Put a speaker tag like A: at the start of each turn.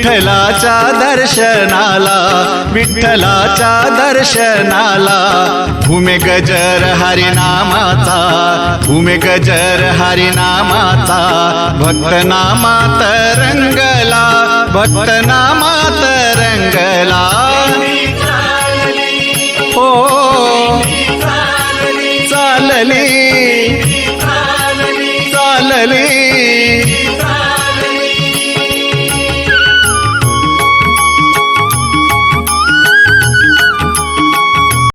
A: विठ्ठलाच्या दर्शनाला विठ्ठलाच्या दर्शनाला. भूमे गजर हरिनामाचा भूमे गजर हरिनामाचा. भक्त नामात रंगला भक्त नामात रंगला हो चालली चालली.